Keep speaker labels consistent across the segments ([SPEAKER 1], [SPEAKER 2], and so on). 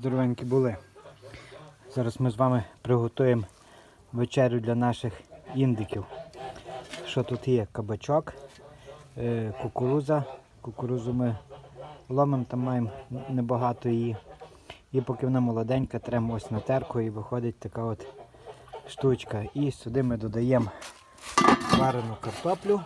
[SPEAKER 1] здоровенькі були. Зараз ми з вами приготуємо вечерю для наших індиків. Що тут є? Кабачок, е, кукуруза. Кукурузу ми ломимо, там маємо небагато її. І поки вона молоденька, тремо ось на терку і виходить така от штучка. І сюди ми додаємо варену картоплю.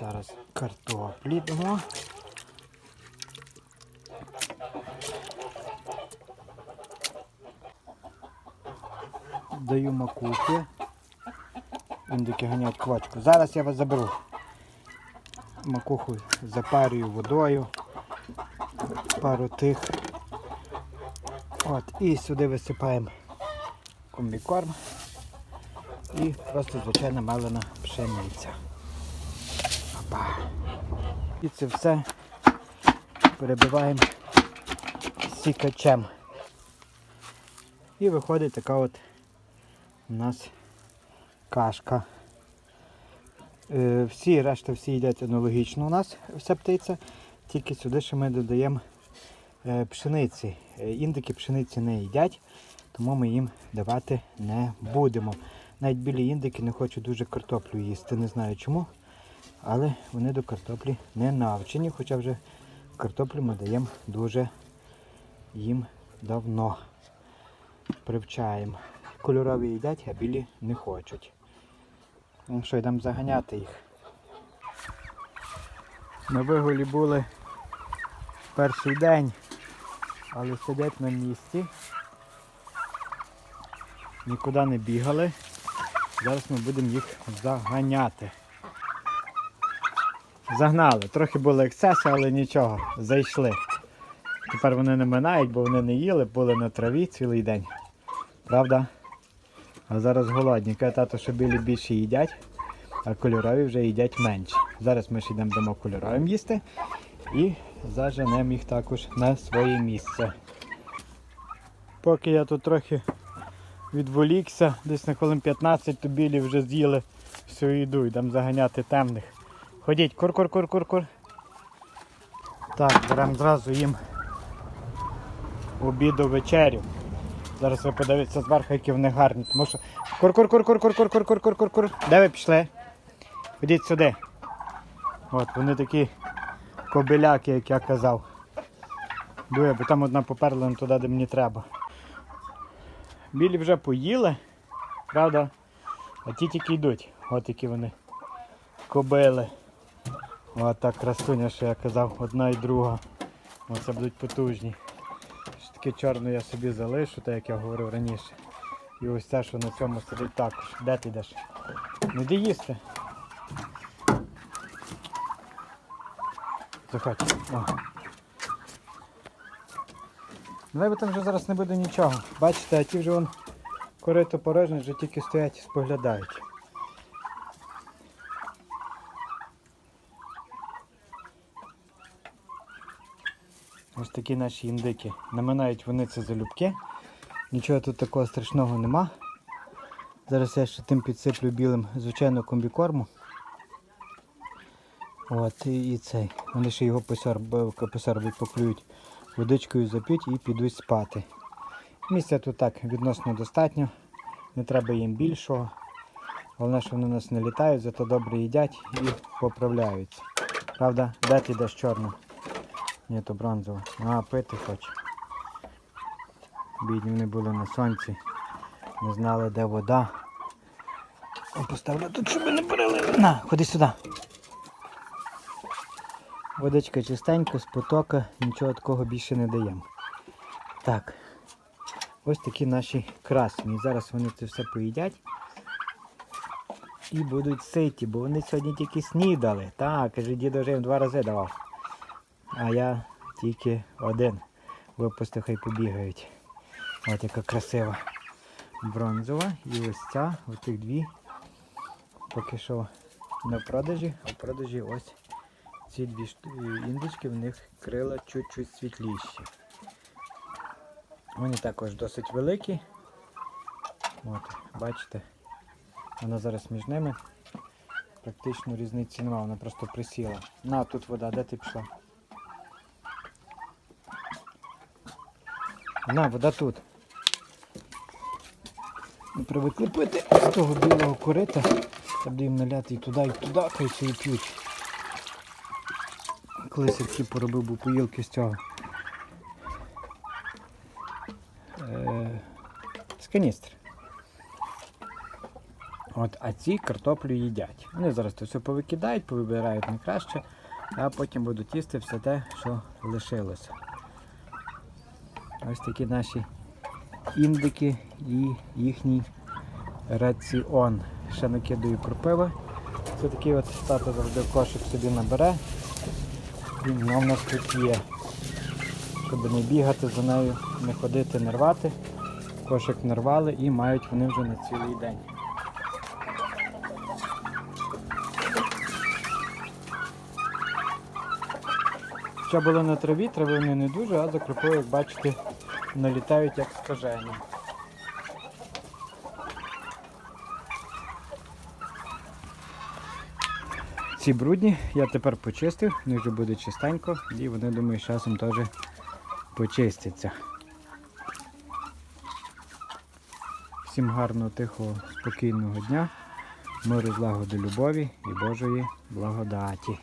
[SPEAKER 1] Зараз картоплі дамо. Даю макухи. Індики ганяють квачку. Зараз я вас заберу. Макуху запарюю водою. Пару тих. От, і сюди висипаємо комбікорм. І просто звичайна малина пшениця. Опа. І це все перебиваємо сікачем. І виходить така от у нас кашка. Е, всі, решта всі їдять аналогічно у нас вся птиця, тільки сюди ще ми додаємо е, пшениці. Е, Індики пшениці не їдять, тому ми їм давати не будемо. Навіть білі індики не хочуть дуже картоплю їсти, не знаю чому. Але вони до картоплі не навчені, хоча вже картоплю ми даємо дуже їм давно. Привчаємо. Кольорові їдять, а білі не хочуть. Ну що, йдемо заганяти їх. На вигулі були перший день, але сидять на місці. Нікуди не бігали. Зараз ми будемо їх заганяти. Загнали. Трохи були ексцеси, але нічого, зайшли. Тепер вони не минають, бо вони не їли, були на траві цілий день. Правда? А зараз голодні. Каже тато, що білі більше їдять, а кольорові вже їдять менше. Зараз ми ж йдемо дамо кольоровим їсти і заженемо їх також на своє місце. Поки я тут трохи відволікся, десь на хвилин 15, то білі вже з'їли всю їду, йдемо заганяти темних. Ходіть, кур-кур-кур-кур-кур. Так, беремо зразу їм обіду вечерю. Зараз ви подивіться зверху, які вони гарні. Тому що. Кур-кур-кур-кур-кур-кур-кур-кур-кур-кур. Де ви пішли? Ходіть сюди. От, вони такі кобиляки, як я казав. Дує, бо там одна поперла туди, де мені треба. Білі вже поїли, правда? А ті тільки йдуть. От які вони кобили. От так красуня, що я казав, одна і друга. Оце будуть потужні. Що таке чорне я собі залишу, так як я говорив раніше. І ось це, що на цьому сидить також. Де ти йдеш? Не йди їсти. Заходь. О. Давай бо там вже зараз не буде нічого. Бачите, а ті вже вон корито порожні, вже тільки стоять і споглядають. Ось такі наші індики. Наминають вони це залюбки. Нічого тут такого страшного нема. Зараз я ще тим підсиплю білим, звичайно, комбікорму. От, і, цей. Вони ще його посорб- поклюють водичкою зап'ють і підуть спати. Місця тут так відносно достатньо. Не треба їм більшого. Головне, що вони у нас не літають, зато добре їдять і поправляються. Правда, де ти йдеш чорно? Ні, то бронзова. А, пити хоче. Бідні вони були на сонці. Не знали, де вода. О, Поставлю тут, щоб не перелили. На, ходи сюди. Водичка чистенька, з потока, нічого такого більше не даємо. Так. Ось такі наші красні. Зараз вони це все поїдять. І будуть ситі, бо вони сьогодні тільки снідали. Так, каже, дідо вже їм два рази давав. А я тільки один. Випустив, хай побігають. От яка красива бронзова. І ось ця, ось цих дві. Поки що в продажі, а в продажі ось ці дві індички, в них крила чуть-чуть світліші. Вони також досить великі. От, бачите, вона зараз між ними. практично різниці немає, вона просто присіла. На, тут вода, де ти пішла? На, вода тут. Ми з того білого корита, та будемо наляти і туди, і туди, хай собі п'ють. Колись я такі поробив був поїлки з цього. Е, з каністри. От, а ці картоплю їдять. Вони зараз це все повикидають, повибирають найкраще, а потім будуть їсти все те, що лишилося. Ось такі наші індики і їхній раціон. Ще накидаю кропиви. Це такий от тато завжди кошик собі набере. І воно в нас тут є. Щоб не бігати за нею, не ходити, не рвати. Кошик не рвали і мають вони вже на цілий день. Що було на траві, трави вони не дуже, а за як бачите, налітають як скажені. Ці брудні я тепер почистив, вони вже буде чистенько і вони, думаю, з часом теж почистяться. Всім гарного, тихого, спокійного дня, миру, злагоди, любові і Божої благодаті.